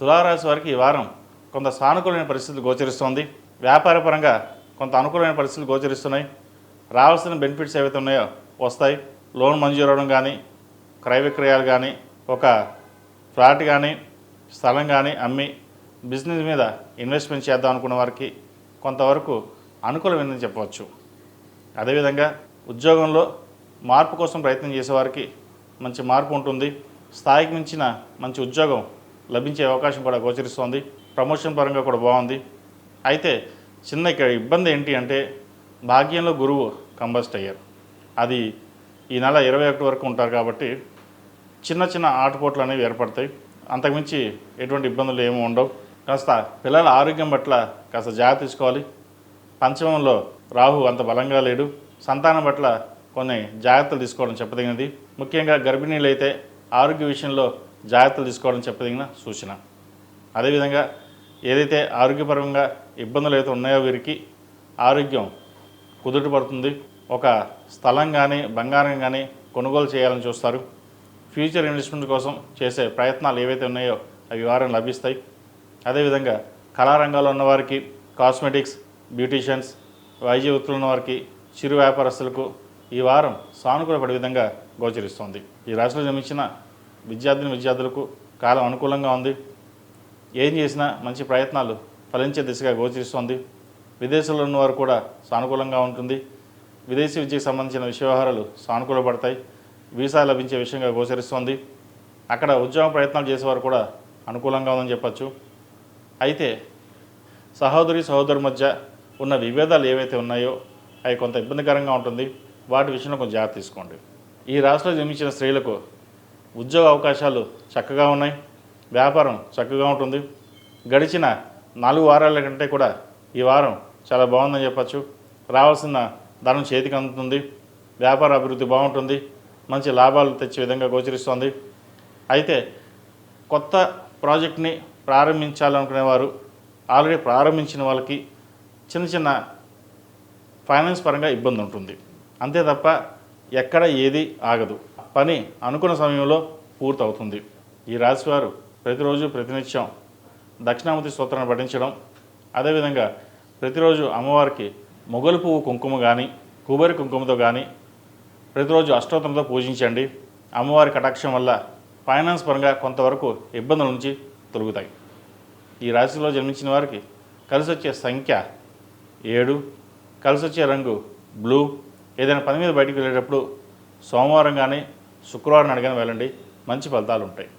తులారాశి వారికి ఈ వారం కొంత సానుకూలమైన పరిస్థితులు గోచరిస్తోంది. వ్యాపారపరంగా కొంత అనుకూలమైన పరిస్థితులు గోచరిస్తున్నాయి. రావాల్సిన బెనిఫిట్స్ ఏవైతే ఉన్నాయో వస్తాయి. లోన్ మంజూరు అవడం కానీ క్రయ విక్రయాలు కానీ ఒక ఫ్లాట్ కానీ స్థలం కానీ అమ్మి బిజినెస్ మీద ఇన్వెస్ట్మెంట్ చేద్దాం అనుకున్న వారికి కొంతవరకు అనుకూలమైందని చెప్పవచ్చు. అదేవిధంగా ఉద్యోగంలో మార్పు కోసం ప్రయత్నం చేసేవారికి మంచి మార్పు ఉంటుంది. స్థాయికి మించిన మంచి ఉద్యోగం లభించే అవకాశం కూడా గోచరిస్తోంది. ప్రమోషన్ పరంగా కూడా బాగుంది. అయితే చిన్న ఇక్కడ ఇబ్బంది ఏంటి అంటే భాగ్యంలో గురువు కంబస్ట్ అయ్యారు. అది ఈ నెల ఇరవై ఒకటి వరకు ఉంటారు కాబట్టి చిన్న చిన్న ఆటపోట్లు అనేవి ఏర్పడతాయి. అంతకుమించి ఎటువంటి ఇబ్బందులు ఏమి ఉండవు. కాస్త పిల్లల ఆరోగ్యం పట్ల కాస్త జాగ్రత్త తీసుకోవాలి. పంచమంలో రాహు అంత బలంగా లేడు. సంతానం పట్ల కొన్ని జాగ్రత్తలు తీసుకోవడం చెప్పదగినది. ముఖ్యంగా గర్భిణీలు అయితే ఆరోగ్య విషయంలో జాగ్రత్తలు తీసుకోవడం చెప్పదగిన సూచన. అదేవిధంగా ఏదైతే ఆరోగ్యపరంగా ఇబ్బందులు అయితే ఉన్నాయో వీరికి ఆరోగ్యం కుదుట పడుతుంది. ఒక స్థలం కానీ బంగారం కానీ కొనుగోలు చేయాలని చూస్తారు. ఫ్యూచర్ ఇన్వెస్ట్మెంట్ కోసం చేసే ప్రయత్నాలు ఏవైతే ఉన్నాయో అవి వారం లభిస్తాయి. అదేవిధంగా కళారంగాల్లో ఉన్నవారికి కాస్మెటిక్స్ బ్యూటీషియన్స్ వైద్య వృత్తులు ఉన్నవారికి చిరు వ్యాపారస్తులకు ఈ వారం సానుకూలపడే విధంగా గోచరిస్తోంది. ఈ రాశిలో జన్మించిన విద్యార్థిని విద్యార్థులకు కాలం అనుకూలంగా ఉంది. ఏం చేసినా మంచి ప్రయత్నాలు ఫలించే దిశగా గోచరిస్తోంది. విదేశాల్లో ఉన్నవారు కూడా సానుకూలంగా ఉంటుంది. విదేశీ విద్యకు సంబంధించిన విషయవహారాలు సానుకూలపడతాయి. వీసా లభించే విషయంగా గోచరిస్తోంది. అక్కడ ఉద్యోగ ప్రయత్నాలు చేసేవారు కూడా అనుకూలంగా ఉందని చెప్పచ్చు. అయితే సహోదరి సహోదరు మధ్య ఉన్న విభేదాలు ఏవైతే ఉన్నాయో అవి కొంత ఇబ్బందికరంగా ఉంటుంది. వాటి విషయంలో కొంచెం జాగ్రత్త తీసుకోండి. ఈ రాష్ట్రంలో జన్మించిన స్త్రీలకు ఉద్యోగ అవకాశాలు చక్కగా ఉన్నాయి. వ్యాపారం చక్కగా ఉంటుంది. గడిచిన నాలుగు వారాల కంటే కూడా ఈ వారం చాలా బాగుందని చెప్పచ్చు. రావాల్సిన ధనం చేతికి అందుతుంది. వ్యాపార అభివృద్ధి బాగుంటుంది. మంచి లాభాలు తెచ్చే విధంగా గోచరిస్తోంది. అయితే కొత్త ప్రాజెక్ట్ని ప్రారంభించాలనుకునేవారు ఆల్రెడీ ప్రారంభించిన వాళ్ళకి చిన్న చిన్న ఫైనాన్స్ పరంగా ఇబ్బంది ఉంటుంది అంతే తప్ప ఎక్కడ ఏది ఆగదు. పని అనుకున్న సమయంలో పూర్తవుతుంది. ఈ రాశివారు ప్రతిరోజు ప్రతినిత్యం దక్షిణామూర్తి స్తోత్రాన్ని పఠించడం అదేవిధంగా ప్రతిరోజు అమ్మవారికి మొగలు పువ్వు కుంకుమ కానీ కుబేరి కుంకుమతో కానీ ప్రతిరోజు అష్టోత్తరంతో పూజించండి. అమ్మవారి కటాక్షం వల్ల ఫైనాన్స్ పరంగా కొంతవరకు ఇబ్బందుల నుంచి తొలుగుతాయి. ఈ రాశిలో జన్మించిన వారికి కలిసి వచ్చే సంఖ్య ఏడు కలిసి వచ్చే రంగు బ్లూ. ఏదైనా పని మీద బయటికి వెళ్ళేటప్పుడు సోమవారం కానీ శుక్రవారం అడిగిన వెళ్ళండి. మంచి ఫలితాలు ఉంటాయి